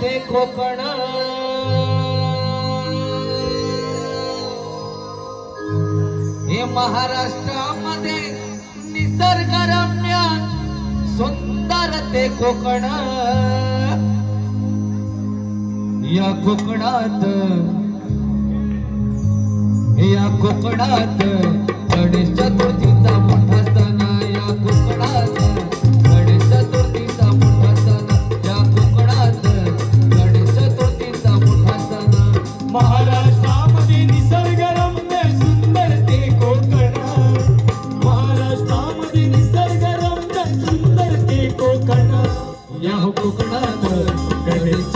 ते कोकण. हे महाराष्ट्रामध्ये निसर्गरम्य सुंदर ते कोकण. या कोकणात या कोकणात गणेश चतुर्थी या हो कोकणात गणेश